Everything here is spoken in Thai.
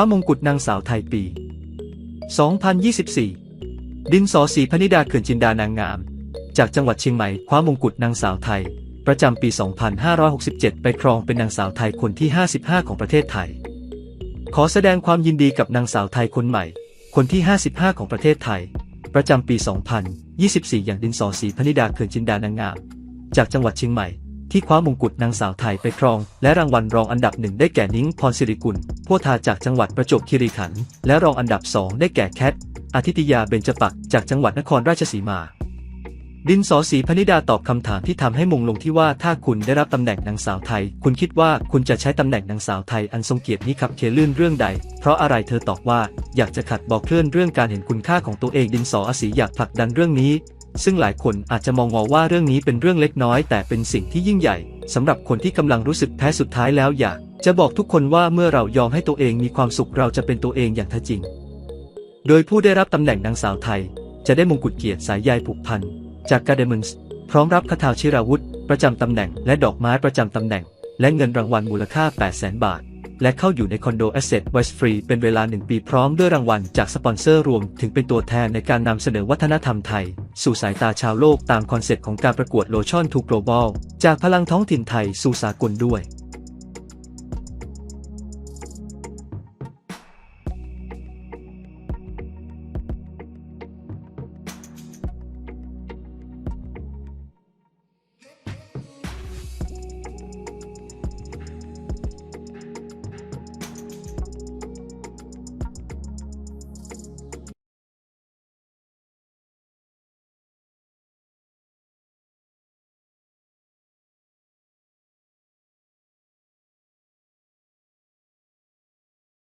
ว้ามงกุฎนางสาวไทยปี 2024 ดินสอสีพนิดาเขื่อนจินดานางงาม จากจังหวัดเชียงใหม่คว้ามงกุฎนางสาวไทย ประจำปี 2567 ไปครองเป็นนางสาวไทยคนที่ 55 ของประเทศไทย ขอแสดงความยินดีกับนางสาวไทยคนใหม่ คนที่ 55 ของประเทศไทย ประจำปี 2024 อย่างดินสอสีพนิดาเขื่อนจินดานางงาม จากจังหวัดเชียงใหม่ที่คว้ามงกุฎนางสาวไทยไปครอง และรางวัลรองอันดับหนึ่งได้แก่นิ้งพรสิริกุล พัวทาจากจังหวัดประจวบคีรีขันธ์และรองอันดับสองได้แก่แคทอาทิตยาเบญจปักษ์จากจังหวัดนครราชสีมา ดินสอสีพนิดาตอบคำถามที่ทำให้มงลงที่ว่าถ้าคุณได้รับตำแหน่งนางสาวไทย คุณคิดว่าคุณจะใช้ตำแหน่งนางสาวไทยอันทรงเกียรตินี้ขับเคลื่อนเรื่องใด เพราะอะไรเธอตอบว่าอยากจะขัดบอกเคลื่อนเรื่องการเห็นคุณค่าของตัวเองดินสออาศีอยากผลักดันเรื่องนี้ ซึ่งหลายคนอาจจะมองว่าเรื่องนี้เป็นเรื่องเล็กน้อย แต่เป็นสิ่งที่ยิ่งใหญ่สำหรับคนที่กำลังรู้สึกแพ้สุดท้ายแล้วอยากจะบอกทุกคนว่าเมื่อเรายอมให้ตัวเองมีความสุขเราจะเป็นตัวเองอย่างแท้จริง โดยผู้ได้รับตำแหน่งนางสาวไทย จะได้มงกุฎเกียรติสายใยผูกพันจากการเดมอนส์พร้อมรับคาถาชิราวุธ ประจำตำแหน่ง และดอกไม้ประจำตำแหน่ง และเงินรางวัลมูลค่า 800,000 บาท และเข้าอยู่ในคอนโด Asset West Free เป็นเวลา 1 ปีพร้อมด้วยรางวัลจากสปอนเซอร์รวม ถึงเป็นตัวแทนในการนำเสนอวัฒนธรรมไทย สู่สายตาชาวโลกตามคอนเซ็ปต์ของการประกวดโลชั่นทู global จากพลังท้องถิ่นไทยสู่สากลด้วย